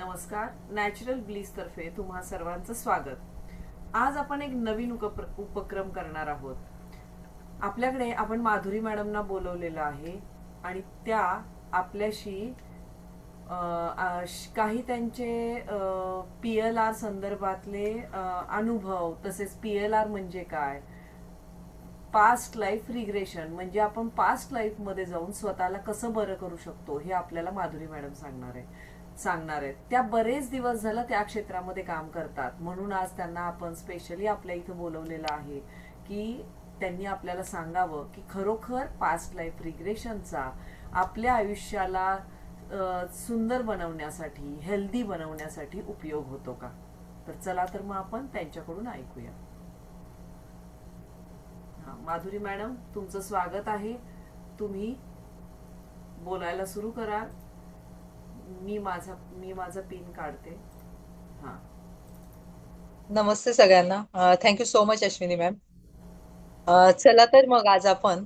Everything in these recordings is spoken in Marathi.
नमस्कार. नॅचरल ब्लीस तर्फे तुम्हा सर्वांचं स्वागत. आज आपण एक नवीन उपक्रम करणार आहोत. आपल्याकडे आपण माधुरी मॅडमना बोलवलेलं आहे आणि त्या आपल्याशी काही त्यांचे पी एल आर संदर्भातले अनुभव तसेच पी एल आर म्हणजे काय पास्ट लाईफ रिग्रेशन म्हणजे आपण पास्ट लाईफमध्ये जाऊन स्वतःला कसं बरं करू शकतो हे आपल्याला माधुरी मॅडम सांगणार आहे. सांगणार आहेत. त्या बरेच दिवस झालं त्या क्षेत्रामध्ये काम करतात. म्हणून आज त्यांना आपण स्पेशली आपल्या इथं बोलवलेलं आहे की त्यांनी आपल्याला सांगावं की खरोखर पास्ट लाईफ रिग्रेशनचा आपल्या आयुष्याला सुंदर बनवण्यासाठी हेल्दी बनवण्यासाठी उपयोग होतो का? तर चला तर मग आपण त्यांच्याकडून ऐकूया. हा, माधुरी मॅडम तुमचं स्वागत आहे. तुम्ही बोलायला सुरू करा मी माझा मी माझा पिन काढते. हा. नमस्ते सगळ्यांना. Thank you so much Ashwini ma'am चला तर मग आज आपण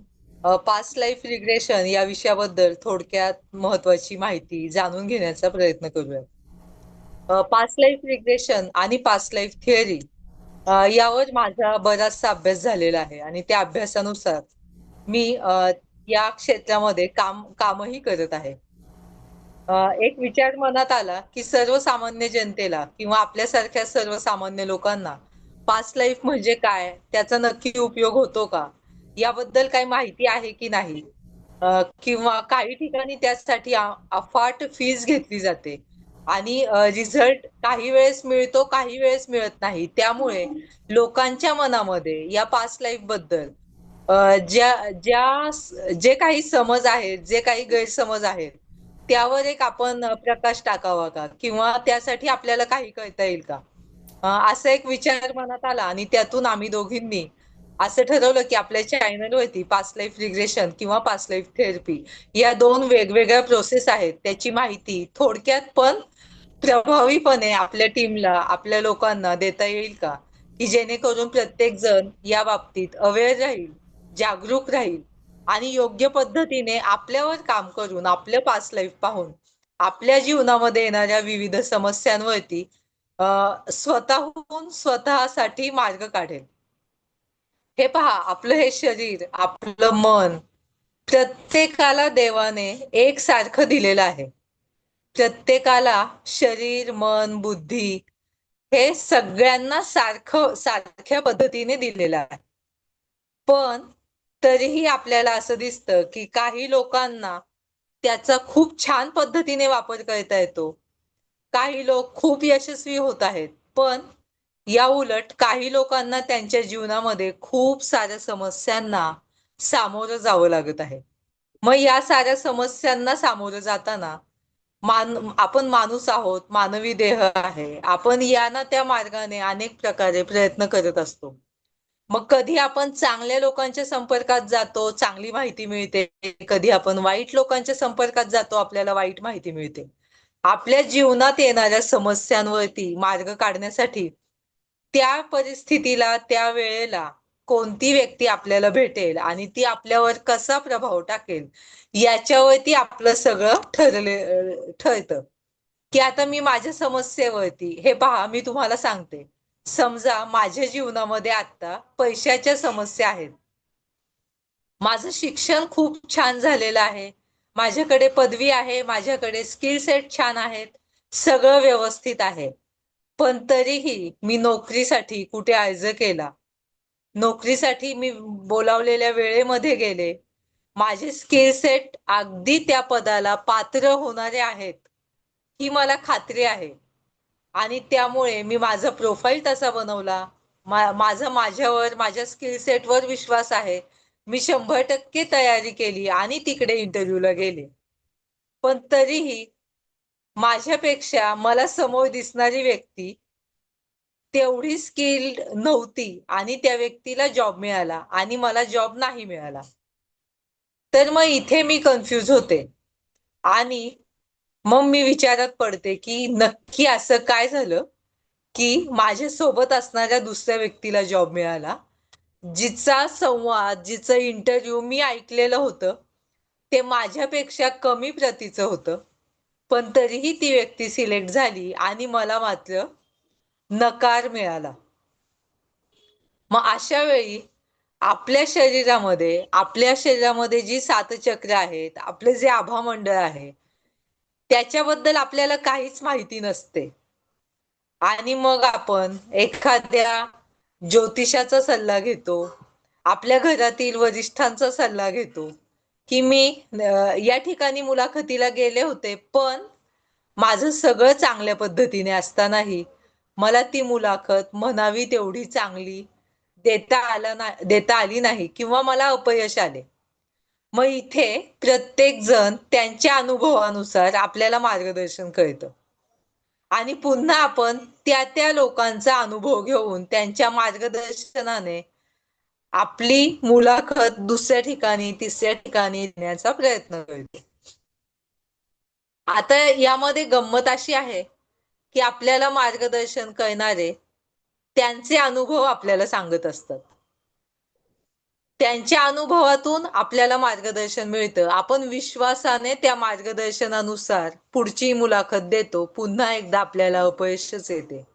पास्ट लाईफ रिग्रेशन या विषयाबद्दल थोडक्यात महत्वाची माहिती जाणून घेण्याचा प्रयत्न करूया पास्ट लाईफ रिग्रेशन आणि पास्ट लाईफ थिअरी यावर माझा बराचसा अभ्यास झालेला आहे आणि त्या अभ्यासानुसार मी या क्षेत्रामध्ये काम कामही करत आहे. एक विचार मनात आला की सर्वसामान्य जनतेला किंवा आपल्यासारख्या सर्वसामान्य लोकांना पास्ट लाईफ म्हणजे काय त्याचा नक्की उपयोग होतो का? याबद्दल काही माहिती आहे की नाही? किंवा काही ठिकाणी त्यासाठी अफाट फीज घेतली जाते. आणि रिझल्ट काही वेळेस मिळतो काही वेळेस मिळत नाही. त्यामुळे लोकांच्या मनामध्ये या पास्ट लाईफबद्दल ज्या ज्या जे काही समज आहेत जे काही गैरसमज आहेत त्यावर एक आपण प्रकाश टाकावा का? किंवा त्यासाठी आपल्याला काही कळता येईल का? असा एक विचार मनात आला आणि त्यातून आम्ही दोघींनी असं ठरवलं की आपल्या चॅनलवरती पास्ट लाईफ रिग्रेशन किंवा पास्ट लाईफ थेरपी या दोन वेगवेगळ्या प्रोसेस आहेत. त्याची माहिती थोडक्यात पण प्रभावीपणे आपल्या टीमला आपल्या लोकांना देता येईल का? की जेणेकरून प्रत्येक जण या बाबतीत अवेअर राहील जागरूक राहील आणि योग्य पद्धतीने आपल्यावर काम करून आपलं पास लाईफ पाहून आपल्या जीवनामध्ये येणाऱ्या विविध समस्यांवरती स्वतःहून स्वतःसाठी मार्ग काढेल. हे पहा आपलं हे शरीर आपलं मन प्रत्येकाला देवाने एक सारखं दिलेलं आहे. प्रत्येकाला शरीर मन बुद्धी हे सगळ्यांना सारखं सारख्या पद्धतीने दिलेलं आहे. पण तरीही आपल्याला असं दिसतं की काही लोकांना त्याचा खूप छान पद्धतीने वापर करता येतो. काही लोक खूप यशस्वी होत आहेत पण या उलट काही लोकांना त्यांच्या जीवनामध्ये खूप साऱ्या समस्यांना सामोरं जावं लागत आहे. मग या साऱ्या समस्यांना सामोरं जाताना मान आपण माणूस आहोत मानवी देह आहे आपण या ना त्या मार्गाने अनेक प्रकारे प्रयत्न करत असतो. मग कधी आपण चांगल्या लोकांच्या संपर्कात जातो चांगली माहिती मिळते. कधी आपण वाईट लोकांच्या संपर्कात जातो आपल्याला वाईट माहिती मिळते. आपल्या जीवनात येणाऱ्या समस्यांवरती मार्ग काढण्यासाठी त्या परिस्थितीला त्या वेळेला कोणती व्यक्ती आपल्याला भेटेल आणि ती आपल्यावर कसा प्रभाव टाकेल याच्यावरती आपलं सगळं ठरले ठरतं. की आता मी माझ्या समस्येवरती हे पहा मी तुम्हाला सांगते. समजा माझ्या जीवनामध्ये आता पैशाच्या समस्या आहेत. माझं शिक्षण खूप छान झालेलं आहे. माझ्याकडे पदवी आहे माझ्याकडे स्किल सेट छान आहेत सगळं व्यवस्थित आहे. पण तरीही मी नोकरीसाठी कुठे अर्ज केला? नोकरीसाठी मी बोलावलेल्या वेळेमध्ये गेले. माझे स्किल सेट अगदी त्या पदाला पात्र होणारे आहेत ही मला खात्री आहे. आणि त्यामुळे मी माझा प्रोफाईल तसा बनवला. मा माझा माझ्यावर माझ्या स्किल सेटवर विश्वास आहे. मी शंभर टक्के तयारी केली आणि तिकडे इंटरव्ह्यूला गेले. पण तरीही माझ्यापेक्षा मला समोर दिसणारी व्यक्ती तेवढी स्किल नव्हती आणि त्या व्यक्तीला जॉब मिळाला आणि मला जॉब नाही मिळाला. तर मग इथे मी कन्फ्यूज होते. आणि मग मी विचारात पडते की नक्की असं काय झालं की माझ्या सोबत असणाऱ्या दुसऱ्या व्यक्तीला जॉब मिळाला जिचा संवाद जिचं इंटरव्ह्यू मी ऐकलेलं होतं ते माझ्यापेक्षा कमी प्रतीचं होतं. पण तरीही ती व्यक्ती सिलेक्ट झाली आणि मला मात्र नकार मिळाला. मग अशा वेळी आपल्या शरीरामध्ये आपल्या शरीरामध्ये जी सात चक्र आहेत आपले जे आभामंडळ आहे त्याच्याबद्दल आपल्याला काहीच माहिती नसते. आणि मग आपण एखाद्या ज्योतिषाचा सल्ला घेतो आपल्या घरातील वरिष्ठांचा सल्ला घेतो की मी या ठिकाणी मुलाखतीला गेले होते पण माझं सगळं चांगल्या पद्धतीने असतानाही मला ती मुलाखत म्हणावी तेवढी चांगली देता आला ना देता आली नाही किंवा मला अपयश आले. मग इथे प्रत्येक जण त्यांच्या अनुभवानुसार आपल्याला मार्गदर्शन कळतं. आणि पुन्हा आपण त्या त्या लोकांचा अनुभव घेऊन त्यांच्या मार्गदर्शनाने आपली मुलाखत दुसऱ्या ठिकाणी तिसऱ्या ठिकाणी देण्याचा प्रयत्न करतो. आता यामध्ये गंमत अशी आहे की आपल्याला मार्गदर्शन करणारे त्यांचे अनुभव आपल्याला सांगत असतात. त्यांच्या अनुभवातून आपल्याला मार्गदर्शन मिळतं. आपण विश्वासाने त्या मार्गदर्शनानुसार पुढची मुलाखत देतो. पुन्हा एकदा आपल्याला अपयशच येते.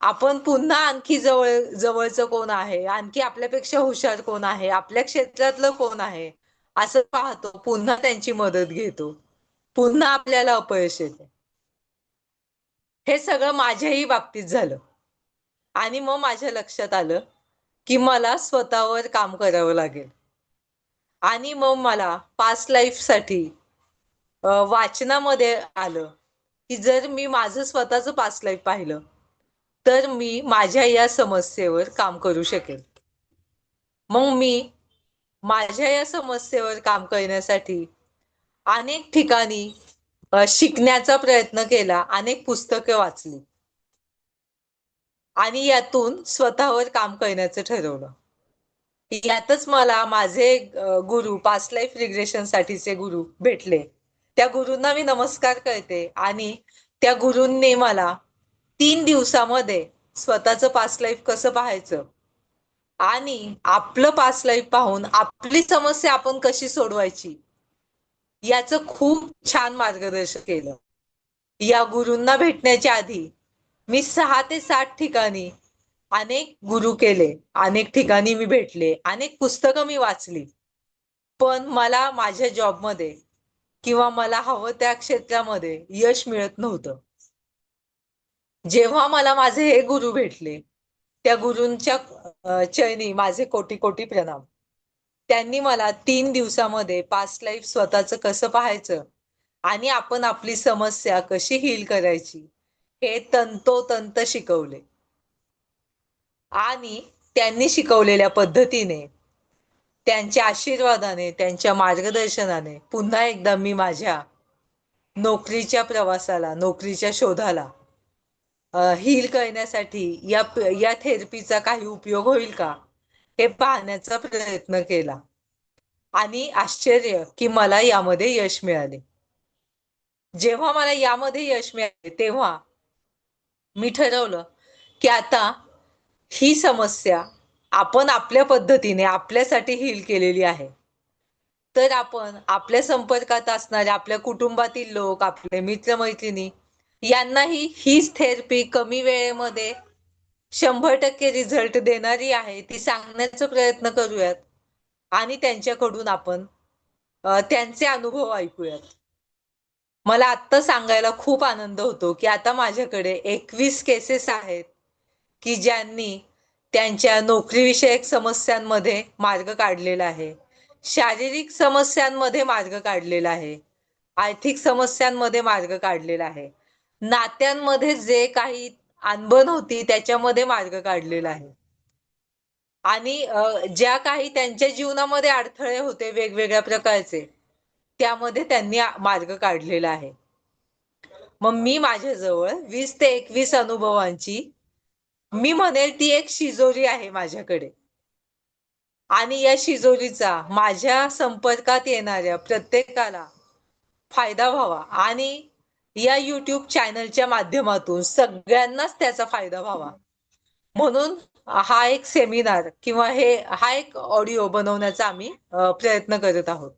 आपण पुन्हा आणखी जवळ जवळचं कोण आहे? आणखी आपल्यापेक्षा हुशार कोण आहे? आपल्या क्षेत्रातलं कोण आहे? असं पाहतो. पुन्हा त्यांची मदत घेतो. पुन्हा आपल्याला अपयश येते. हे सगळं माझ्याही बाबतीत झालं. आणि मग माझ्या लक्षात आलं की मला स्वतःवर काम करावं लागेल. आणि मग मला पास्ट लाईफसाठी वाचनामध्ये आलं की जर मी माझं स्वतःचं पास्ट लाईफ पाहिलं तर मी माझ्या या समस्येवर काम करू शकेल. मग मी माझ्या या समस्येवर काम करण्यासाठी अनेक ठिकाणी शिकण्याचा प्रयत्न केला अनेक पुस्तके वाचली. आणि यातून स्वतःवर काम करण्याचं ठरवलं. यातच मला माझे गुरु पास्ट लाईफ रिग्रेशन साठीचे गुरु भेटले. त्या गुरूंना मी नमस्कार करते आणि त्या गुरूंनी मला तीन दिवसामध्ये स्वतःचं पास्ट लाईफ कसं पाहायचं आणि आपलं पास्ट लाईफ पाहून आपली समस्या आपण कशी सोडवायची याचं खूप छान मार्गदर्शन केलं. या गुरूंना भेटण्याच्या आधी मी सहा ते सात ठिकाणी अनेक गुरु केले अनेक ठिकाणी मी भेटले अनेक पुस्तकं मी वाचली. पण मला माझ्या जॉबमध्ये किंवा मला हवं त्या क्षेत्रामध्ये यश मिळत नव्हतं. जेव्हा मला माझे हे गुरु भेटले त्या गुरूंच्या चयनी माझे कोटी कोटी प्रणाम. त्यांनी मला तीन दिवसामध्ये पास्ट लाईफ स्वतःचं कसं पाहायचं आणि आपण आपली समस्या कशी हील करायची हे तंतोतंत शिकवले. आणि त्यांनी शिकवलेल्या पद्धतीने त्यांच्या आशीर्वादाने त्यांच्या मार्गदर्शनाने पुन्हा एकदा मी माझ्या नोकरीच्या प्रवासाला नोकरीच्या शोधाला हील करण्यासाठी या या थेरपीचा काही उपयोग होईल का हे पाहण्याचा प्रयत्न केला. आणि आश्चर्य की मला यामध्ये यश मिळाले. जेव्हा मला यामध्ये यश मिळाले तेव्हा मी ठरवलं की आता ही समस्या आपण आपल्या पद्धतीने आपल्यासाठी हील केलेली आहे. तर आपण आपल्या संपर्कात असणारे आपल्या कुटुंबातील लोक आपले मित्रमैत्रिणी यांनाही हीच थेरपी कमी वेळेमध्ये शंभर टक्के रिझल्ट देणारी आहे ती सांगण्याचा प्रयत्न करूयात आणि त्यांच्याकडून आपण त्यांचे अनुभव ऐकूयात. मला आत्ता सांगायला खूप आनंद होतो की आता माझ्याकडे एकवीस केसेस आहेत की ज्यांनी त्यांच्या नोकरीविषयक समस्यांमध्ये मार्ग काढलेला आहे. शारीरिक समस्यांमध्ये मार्ग काढलेला आहे. आर्थिक समस्यांमध्ये मार्ग काढलेला आहे. नात्यांमध्ये जे काही अनबन होती त्याच्यामध्ये मार्ग काढलेला आहे. आणि ज्या काही त्यांच्या जीवनामध्ये अडथळे होते वेगवेगळ्या प्रकारचे त्यामध्ये त्यांनी मार्ग काढलेला आहे. मग मी माझ्याजवळ वीस ते एकवीस अनुभवांची मी म्हणेल ती एक शिजोरी आहे माझ्याकडे. आणि या शिजोरीचा माझ्या संपर्कात येणाऱ्या प्रत्येकाला फायदा व्हावा आणि या युट्यूब चॅनलच्या माध्यमातून सगळ्यांनाच त्याचा फायदा व्हावा. म्हणून हा एक सेमिनार किंवा हे हा एक ऑडिओ बनवण्याचा आम्ही प्रयत्न करत आहोत.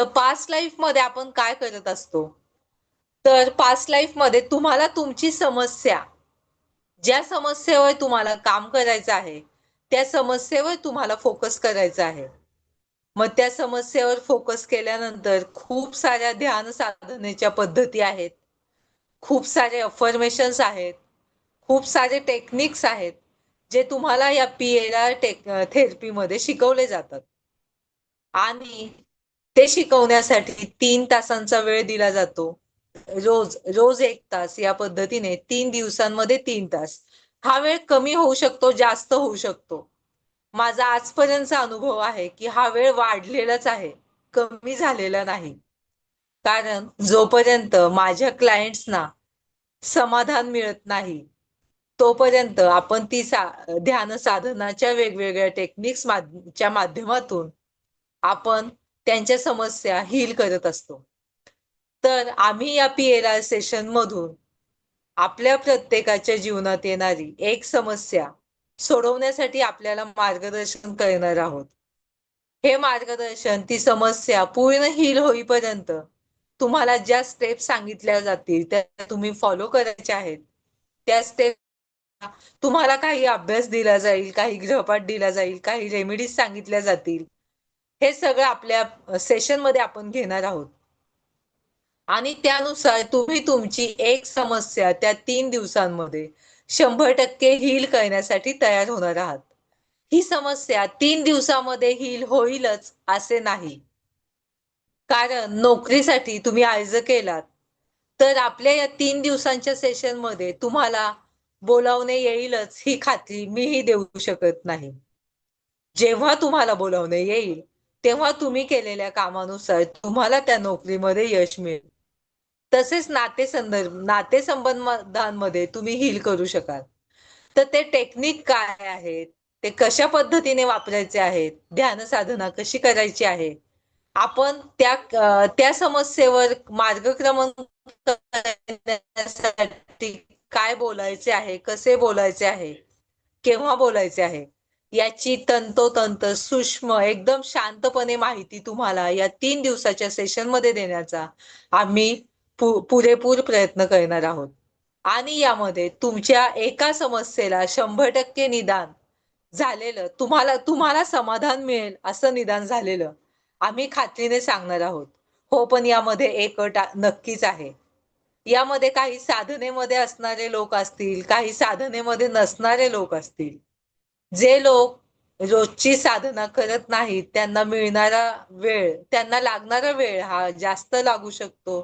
तर पास्ट लाईफमध्ये आपण काय करत असतो? तर पास्ट लाईफमध्ये तुम्हाला तुमची समस्या ज्या समस्येवर तुम्हाला काम करायचं आहे त्या समस्येवर तुम्हाला फोकस करायचा आहे. मग त्या समस्येवर फोकस केल्यानंतर खूप साऱ्या ध्यान साधनेच्या पद्धती आहेत. खूप सारे अफर्मेशन्स आहेत. खूप सारे टेक्निक्स आहेत जे तुम्हाला या पी एल आर टेक थेरपीमध्ये शिकवले जातात. आणि ते शिकवण्यासाठी तीन तासांचा वेळ दिला जातो. रोज रोज एक तास या पद्धतीने तीन दिवसांमध्ये तीन तास. हा वेळ कमी होऊ शकतो जास्त होऊ शकतो. माझा आजपर्यंतचा अनुभव आहे की हा वेळ वाढलेलाच आहे कमी झालेला नाही. कारण जोपर्यंत माझ्या क्लायंट्सना समाधान मिळत नाही तोपर्यंत आपण ती सा ध्यान साधनाच्या वेगवेगळ्या टेक्निक्स च्या माध्यमातून आपण त्यांच्या समस्या हील करत असतो. तर आम्ही या पी एल आर सेशन मधून आपल्या प्रत्येकाच्या जीवनात येणारी एक समस्या सोडवण्यासाठी आपल्याला मार्गदर्शन करणार आहोत. हे मार्गदर्शन ती समस्या पूर्ण हील होईपर्यंत तुम्हाला ज्या स्टेप सांगितल्या जातील त्या तुम्ही फॉलो करायच्या आहेत. त्या स्टेप तुम्हाला काही अभ्यास दिला जाईल काही गृहपाठ दिला जाईल काही रेमेडीज सांगितल्या जातील. हे सगळं आपल्या सेशनमध्ये आपण घेणार आहोत. आणि त्यानुसार तुम्ही तुमची एक समस्या त्या तीन दिवसांमध्ये शंभर टक्के हील करण्यासाठी तयार होणार आहात. ही समस्या तीन दिवसामध्ये हील होईलच असे नाही. कारण नोकरीसाठी तुम्ही अर्ज केलात तर आपल्या या तीन दिवसांच्या सेशनमध्ये तुम्हाला बोलावणे येईलच ही खात्री मीही देऊ शकत नाही. जेव्हा तुम्हाला बोलावणे येईल तेव्हा तुम्ही केलेल्या कामानुसार तुम्हाला त्या नोकरीमध्ये यश मिळेल. तसेच नाते संदर्भ तुम्ही हील करू शकाल. तर ते टेक्निक काय आहेत? ते कशा पद्धतीने वापरायचे आहेत? ध्यान साधना कशी करायची आहे? आपण त्या त्या समस्येवर मार्गक्रमण करण्यासाठी काय बोलायचे आहे? कसे बोलायचे आहे? केव्हा बोलायचे आहे? याची तंतोतंत सूक्ष्म एकदम शांतपणे माहिती तुम्हाला या तीन दिवसाच्या सेशनमध्ये देण्याचा आम्ही पुरेपूर प्रयत्न करणार आहोत. आणि यामध्ये तुमच्या एका समस्येला शंभर टक्के निदान झालेलं तुम्हाला तुम्हाला समाधान मिळेल असं निदान झालेलं आम्ही खात्रीने सांगणार आहोत. हो पण यामध्ये एक अट नक्कीच आहे. यामध्ये काही साधनेमध्ये असणारे लोक असतील काही साधनेमध्ये नसणारे लोक असतील जे लोक रोजची साधना करत नाहीत त्यांना मिळणारा वेळ त्यांना लागणारा वेळ हा जास्त लागू शकतो.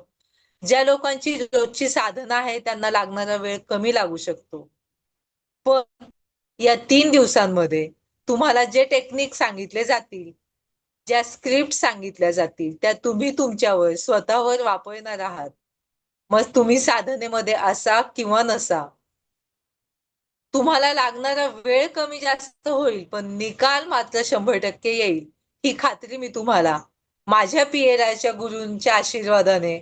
ज्या लोकांची रोजची साधना आहे त्यांना लागणारा वेळ कमी लागू शकतो. पण या तीन दिवसांमध्ये तुम्हाला जे टेक्निक सांगितले जातील ज्या स्क्रिप्ट सांगितल्या जातील त्या तुम्ही तुमच्यावर स्वतःवर वापरणार आहात. मग तुम्ही साधनेमध्ये असा किंवा नसा तुम्हाला लागणारा वेळ कमी जास्त होईल पण निकाल मात्र शंभर टक्के येईल ही खात्री मी तुम्हाला. माझ्या पीएलआयच्या गुरूंच्या आशीर्वादाने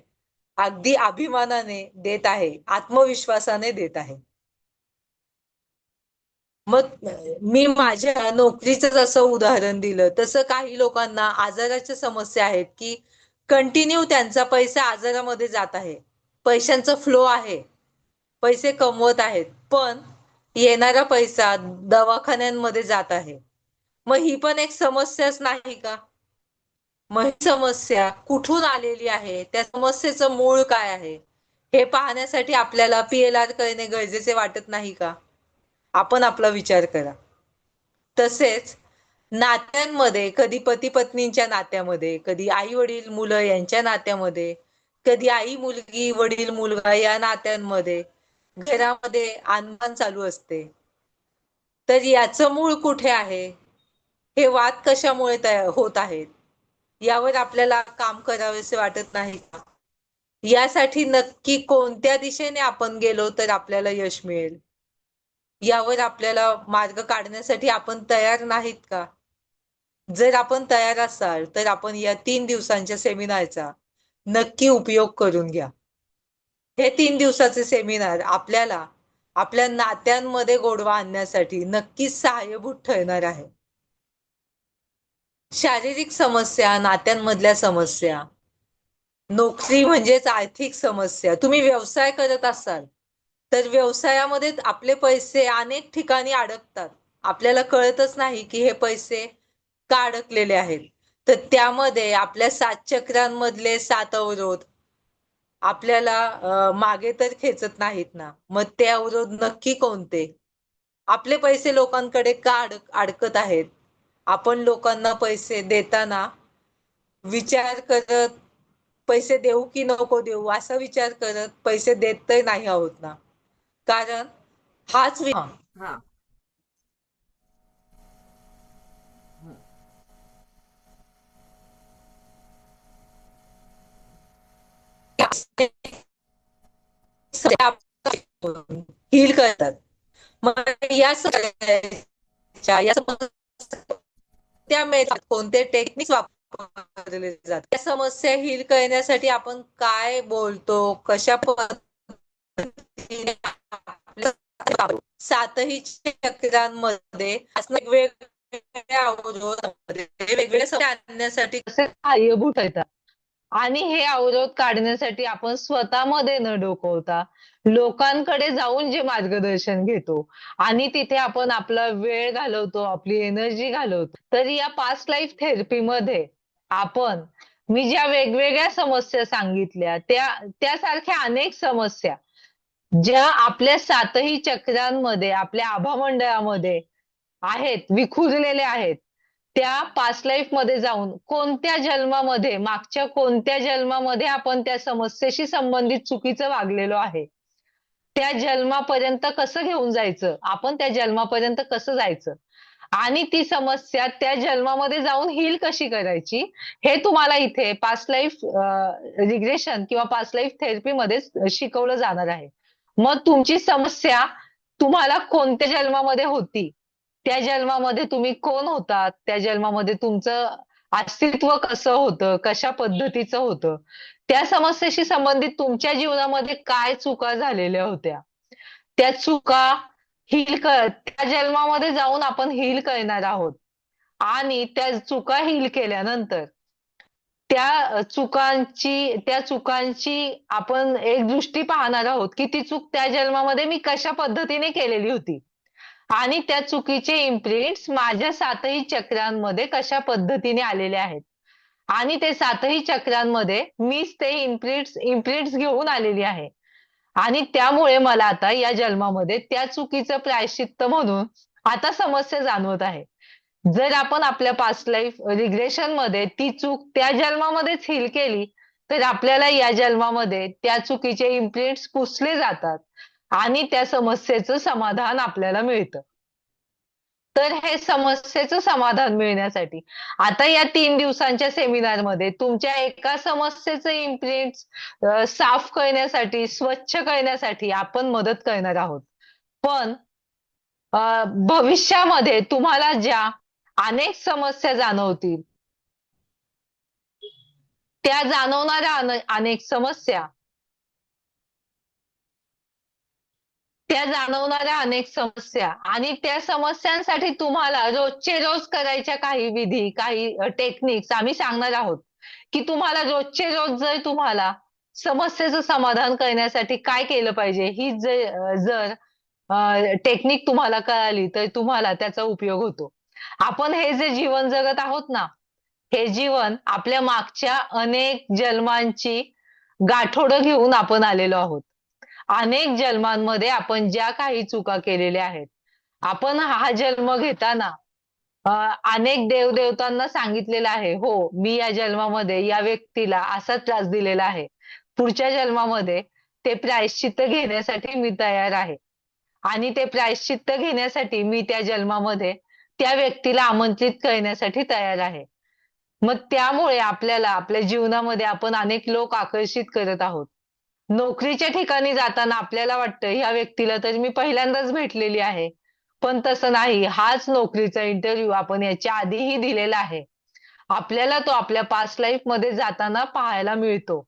अगदी अभिमानाने देत आहे आत्मविश्वासाने देत आहे. मग मी माझ्या नोकरीचं जसं उदाहरण दिलं. तसं काही लोकांना आजाराच्या समस्या आहेत की कंटिन्यू त्यांचा पैसा आजारामध्ये जात आहे. पैशांचा फ्लो आहे. पैसे कमवत आहेत. पण येणारा पैसा दवाखान्यांमध्ये जात आहे. मग ही पण एक समस्याच नाही का? मग ही समस्या कुठून आलेली आहे? त्या समस्येचं मूळ काय आहे? हे पाहण्यासाठी आपल्याला पी एल आर करणे गरजेचे वाटत नाही का? आपण आपला विचार करा. तसेच नात्यांमध्ये कधी पती पत्नींच्या नात्यामध्ये कधी आई वडील मुलं यांच्या नात्यामध्ये कधी आई मुलगी वडील मुलगा या नात्यांमध्ये घरामध्ये आणबान चालू असते. तर याचं मूळ कुठे आहे? हे वाद कशामुळे तयार होत आहेत? यावर आपल्याला काम करावेसे वाटत नाही का? यासाठी नक्की कोणत्या दिशेने आपण गेलो तर आपल्याला यश मिळेल? यावर आपल्याला मार्ग काढण्यासाठी आपण तयार नाहीत का? जर आपण तयार असाल तर आपण या तीन दिवसांच्या सेमिनारचा नक्की उपयोग करून घ्या. हे तीन दिवसाचे सेमिनार आपल्याला आपल्या नात्यांमध्ये गोडवा आणण्यासाठी नक्कीच सहाय्यभूत ठरणार आहे. शारीरिक समस्या नात्यांमधल्या समस्या नोकरी म्हणजेच आर्थिक समस्या. तुम्ही व्यवसाय करत असाल तर व्यवसायामध्ये आपले पैसे अनेक ठिकाणी अडकतात. आपल्याला कळतच नाही की हे पैसे का अडकलेले आहेत. तर त्यामध्ये आपल्या सात चक्रांमधले सात अवरोध आपल्याला मागे तर खेचत नाहीत ना. मग ते अवरोध नक्की कोणते? आपले पैसे लोकांकडे का अडक अडकत आहेत? आपण लोकांना पैसे देताना विचार करत पैसे देऊ की नको देऊ असा विचार करत पैसे देत तर नाही आहोत ना. कारण हाच हील करतात. मग या समस्या त्यामुळे कोणते टेक्निक्स वापरले जातात? त्या समस्या हील करण्यासाठी आपण काय बोलतो? कशा सातही चक्रांमध्ये वेगवेगळ्या वेगवेगळ्या आणण्यासाठी कसे कार्यभूत येतात आणि हे अवरोध काढण्यासाठी आपण स्वतःमध्ये न डोकवता लोकांकडे जाऊन जे मार्गदर्शन घेतो आणि तिथे आपण आपला वेळ घालवतो आपली एनर्जी घालवतो. तर या पास्ट लाईफ थेरपीमध्ये आपण मी ज्या वेगवेगळ्या समस्या सांगितल्या त्या त्यासारख्या अनेक समस्या ज्या आपल्या सातही चक्रांमध्ये आपल्या आभामंडळामध्ये आहेत विखुरलेल्या आहेत त्या पास्ट लाईफमध्ये जाऊन कोणत्या जन्मामध्ये मागच्या कोणत्या जन्मामध्ये आपण त्या समस्येशी संबंधित चुकीचं वागलेलो आहे? त्या जन्मापर्यंत कसं घेऊन जायचं? आपण त्या जन्मापर्यंत कसं जायचं? आणि ती समस्या त्या जन्मामध्ये जाऊन हील कशी करायची? हे तुम्हाला इथे पास्ट लाईफ रिग्रेशन किंवा पास्ट लाईफ थेरपीमध्ये शिकवलं जाणार आहे. मग तुमची समस्या तुम्हाला कोणत्या जन्मामध्ये होती? त्या जन्मामध्ये तुम्ही कोण होतात त्या जन्मामध्ये तुमचं अस्तित्व कसं होतं? कशा पद्धतीचं होतं? त्या समस्येशी संबंधित तुमच्या जीवनामध्ये काय चुका झालेल्या होत्या? त्या चुका हिल कर त्या जन्मामध्ये जाऊन आपण हील करणार आहोत. आणि त्या चुका हील केल्यानंतर त्या चुकांची त्या चुकांची आपण एक दृष्टी पाहणार आहोत की ती चूक त्या जन्मामध्ये मी कशा पद्धतीने केलेली होती? आणि त्या चुकीचे इम्प्रिंट्स माझ्या सातही चक्रांमध्ये कशा पद्धतीने आलेले आहेत? आणि ते सातही चक्रांमध्ये मीच ते इम्प्रिंट्स इम्प्रिंट्स घेऊन आलेली आहे. आणि त्यामुळे मला आता या जन्मामध्ये त्या चुकीचं प्रायश्चित्त म्हणून आता समस्या जाणवत आहे. जर आपण आपल्या पास्ट लाईफ रिग्रेशनमध्ये ती चूक त्या जन्मामध्येच हील केली तर आपल्याला या जन्मामध्ये त्या चुकीचे इम्प्रिंट्स पुसले जातात. आणि त्या समस्येचं समाधान आपल्याला मिळतं. तर हे समस्येचं समाधान मिळण्यासाठी आता या तीन दिवसांच्या सेमिनारमध्ये तुमच्या एका समस्येचं इम्प्रिंट साफ करण्यासाठी स्वच्छ करण्यासाठी आपण मदत करणार आहोत. पण अं, भविष्यामध्ये तुम्हाला ज्या अनेक समस्या जाणवतील त्या जाणवणाऱ्या अनेक समस्या त्या जाणवणाऱ्या अनेक समस्या. आणि त्या समस्यांसाठी तुम्हाला रोजचे रोज करायच्या काही विधी काही टेक्निक्स आम्ही सांगणार आहोत. की तुम्हाला रोजचे रोज जर तुम्हाला समस्येचं समाधान करण्यासाठी काय केलं पाहिजे ही जर जर टेक्निक तुम्हाला कळाली तर तुम्हाला त्याचा उपयोग होतो. आपण हे जे जीवन जगत आहोत ना हे जीवन आपल्या मागच्या अनेक जन्मांची गाठोडं घेऊन आपण आलेलो आहोत. अनेक जन्मांमध्ये आपण ज्या काही चुका केलेल्या आहेत आपण हा जन्म घेताना अनेक देवदेवतांना सांगितलेलं आहे हो मी या जन्मामध्ये या व्यक्तीला असा त्रास दिलेला आहे. पुढच्या जन्मामध्ये ते प्रायश्चित्त घेण्यासाठी मी तयार आहे. आणि ते प्रायश्चित्त घेण्यासाठी मी त्या जन्मामध्ये त्या व्यक्तीला आमंत्रित करण्यासाठी तयार आहे. मग त्यामुळे आपल्याला आपल्या जीवनामध्ये आपण अनेक लोक आकर्षित करत आहोत. नोकरीच्या ठिकाणी जाताना आपल्याला वाटतं ह्या व्यक्तीला तर मी पहिल्यांदाच भेटलेली आहे. पण तसं नाही. हाच नोकरीचा इंटरव्ह्यू आपण याच्या आधीही दिलेला आहे. आपल्याला तो आपल्या पास्ट लाईफमध्ये जाताना पाहायला मिळतो.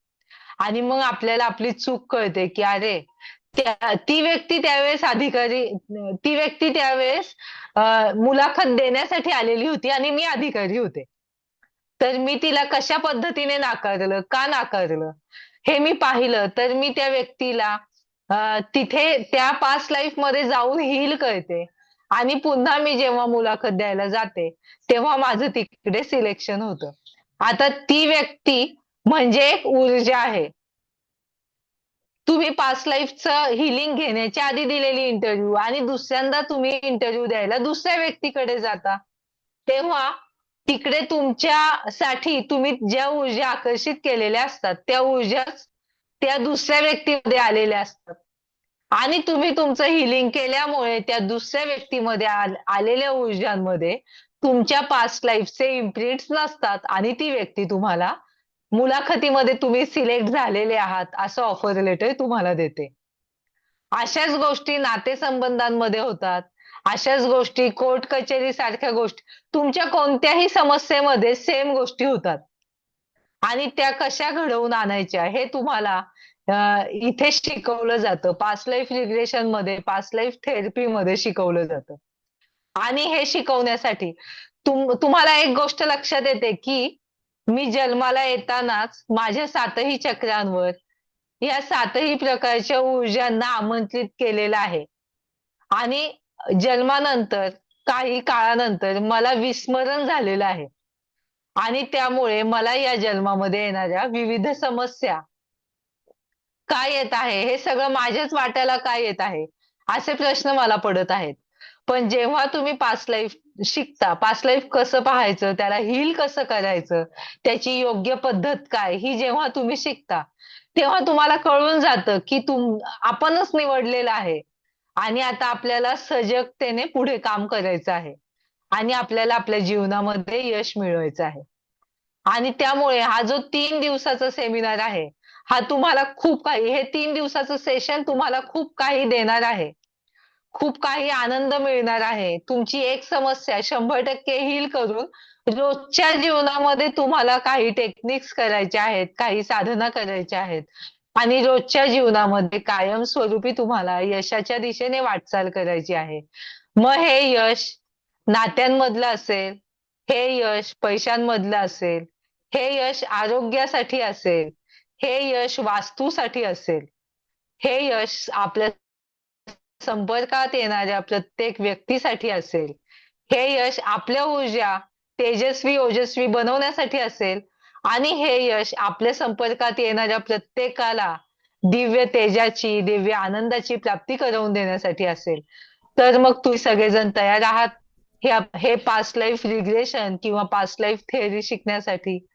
आणि मग आपल्याला आपली चूक कळते की अरे ती व्यक्ती त्यावेळेस अधिकारी ती व्यक्ती त्यावेळेस मुलाखत देण्यासाठी आलेली होती आणि मी अधिकारी होते. तर मी तिला कशा पद्धतीने नाकारलं का नाकारलं? हे मी पाहिलं तर मी त्या व्यक्तीला तिथे त्या पास्ट लाईफमध्ये जाऊन हील करते. आणि पुन्हा मी जेव्हा मुलाखत द्यायला जाते तेव्हा माझं तिकडे सिलेक्शन होतं. आता ती व्यक्ती म्हणजे एक ऊर्जा आहे. तुम्ही पास्ट लाईफचं हिलिंग घेण्याच्या आधी दिलेली इंटरव्ह्यू आणि दुसऱ्यांदा तुम्ही इंटरव्ह्यू द्यायला दुसऱ्या व्यक्तीकडे जाता तेव्हा तिकडे तुमच्यासाठी तुम्ही ज्या ऊर्जा आकर्षित केलेल्या असतात त्या ऊर्जा त्या दुसऱ्या व्यक्तीमध्ये आलेल्या असतात. आणि तुम्ही तुमचं हिलिंग केल्यामुळे त्या दुसऱ्या व्यक्तीमध्ये आलेल्या ऊर्जांमध्ये तुमच्या पास्ट लाईफचे इम्प्रिंट्स नसतात आणि ती व्यक्ती तुम्हाला मुलाखतीमध्ये तुम्ही सिलेक्ट झालेले आहात असं ऑफर लेटर तुम्हाला देते. अशाच गोष्टी नातेसंबंधांमध्ये होतात. अशाच गोष्टी कोर्ट कचेरी सारख्या गोष्टी तुमच्या कोणत्याही समस्येमध्ये सेम गोष्टी होतात. आणि त्या कशा घडवून आणायच्या हे तुम्हाला इथे शिकवलं जातं. पास्ट लाईफ रिग्रेशनमध्ये पास्ट लाईफ थेरपी मध्ये शिकवलं जातं. आणि हे शिकवण्यासाठी तुम तुम्हाला एक गोष्ट लक्षात येते की मी जन्माला येतानाच माझ्या सातही चक्रांवर या सातही प्रकारच्या ऊर्जांना आमंत्रित केलेलं आहे. आणि जन्मानंतर काही काळानंतर मला विस्मरण झालेलं आहे. आणि त्यामुळे मला या जन्मामध्ये येणाऱ्या विविध समस्या काय येत आहे हे सगळं माझ्याच वाट्याला काय येत आहे असे प्रश्न मला पडत आहेत. पण जेव्हा तुम्ही पास्ट लाईफ शिकता पास्ट लाईफ कसं पाहायचं त्याला हील कसं करायचं त्याची योग्य पद्धत काय ही जेव्हा तुम्ही शिकता तेव्हा तुम्हाला कळून जातं की तुम आपणच निवडलेलं आहे. आणि आता आपल्याला सजगतेने पुढे काम करायचं आहे. आणि आपल्याला आपल्या जीवनामध्ये यश मिळवायचं आहे. आणि त्यामुळे हा जो तीन दिवसाचा सेमिनार आहे हा तुम्हाला खूप काही हे तीन दिवसाचं सेशन तुम्हाला खूप काही देणार आहे. खूप काही आनंद मिळणार आहे. तुमची एक समस्या शंभर टक्के हील करून रोजच्या जीवनामध्ये तुम्हाला काही टेक्निक्स करायच्या आहेत काही साधना करायच्या आहेत. आणि रोजच्या जीवनामध्ये कायमस्वरूपी तुम्हाला यशाच्या दिशेने वाटचाल करायची आहे. मग हे यश नात्यांमधलं असेल हे यश पैशांमधलं असेल हे यश आरोग्यासाठी असेल हे यश वास्तूसाठी असेल हे यश आपल्या संपर्कात येणाऱ्या प्रत्येक व्यक्तीसाठी असेल हे यश आपल्या ऊर्जा तेजस्वी ओजस्वी बनवण्यासाठी असेल आणि हे यश आपल्या संपर्कात येणाऱ्या प्रत्येकाला दिव्य तेजाची दिव्य आनंदाची प्राप्ती करवून देण्यासाठी असेल. तर मग तुम्ही सगळेजण तयार आहात. हे हे पास्ट लाईफ रिग्रेशन किंवा पास्ट लाईफ थेअरी शिकण्यासाठी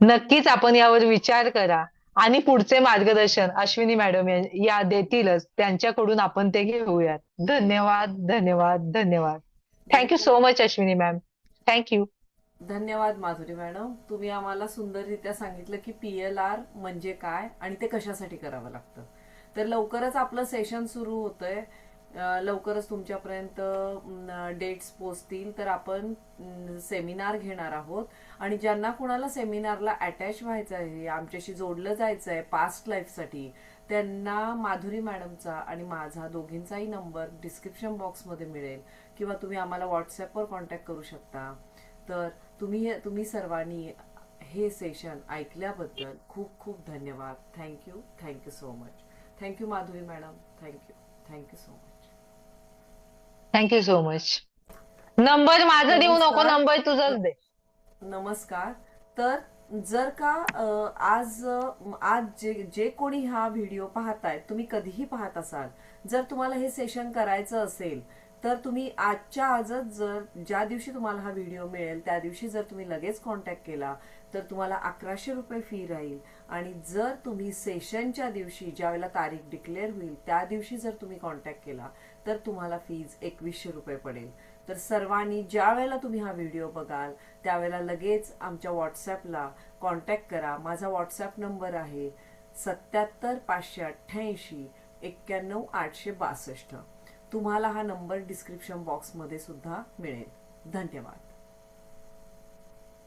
नक्कीच आपण यावर विचार करा. आणि पुढचे मार्गदर्शन अश्विनी मॅडम या- या देतीलच. त्यांच्याकडून आपण ते घेऊयात. धन्यवाद धन्यवाद धन्यवाद. Thank you so much Ashwini ma'am thank you धन्यवाद माधुरी मॅडम. तुम्ही आम्हाला सुंदररित्या सांगितलं की पी एल आर म्हणजे काय आणि ते कशासाठी करावं लागतं. तर लवकरच आपलं सेशन सुरू होतंय. लवकरच तुमच्यापर्यंत डेट्स पोचतील. तर आपण सेमिनार घेणार आहोत. आणि ज्यांना कुणाला सेमिनारला अटॅच व्हायचं आहे आमच्याशी जोडलं जायचं आहे पास्ट लाईफसाठी त्यांना माधुरी मॅडमचा आणि माझा दोघींचाही नंबर डिस्क्रिप्शन बॉक्समध्ये मिळेल. किंवा तुम्ही आम्हाला व्हॉट्सॲपवर कॉन्टॅक्ट करू शकता. तर तुम्ही तुम्ही सर्वांनी हे सेशन ऐकल्याबद्दल खूप खूप धन्यवाद. Thank you thank you so much thank you Madhuri madam. Thank you thank you so much thank you so much number माझा देऊ नको. नंबर तुझाच दे. नमस्कार. तर जर का आज आज जे जे कोणी हा व्हिडिओ पाहतायत तुम्ही कधीही पाहत असाल जर तुम्हाला हे सेशन करायचं असेल तर तुम्ही आजच्या आजच जर ज्या दिवशी तुम्हाला हा व्हिडिओ मिळेल त्या दिवशी जर तुम्ही लगेच कॉन्टॅक्ट केला तर तुम्हाला अकराशे रुपये फी राहील. आणि जर तुम्ही सेशनच्या दिवशी ज्या वेळेला तारीख डिक्लेअर होईल त्या दिवशी जर तुम्ही कॉन्टॅक्ट केला तर तुम्हाला फीज एकवीसशे रुपये पडेल. तर सर्वांनी ज्या वेळेला तुम्ही हा व्हिडिओ बघाल त्यावेळेला लगेच आमच्या व्हॉट्सॲपला कॉन्टॅक्ट करा. माझा व्हॉट्सॲप नंबर आहे सत्याहत्तर पाचशे अठ्ठ्याऐंशी एक्क्याण्णव आठशे बासष्ट. तुम्हाला हा नंबर डिस्क्रिप्शन बॉक्समध्ये सुद्धा मिळेल. धन्यवाद.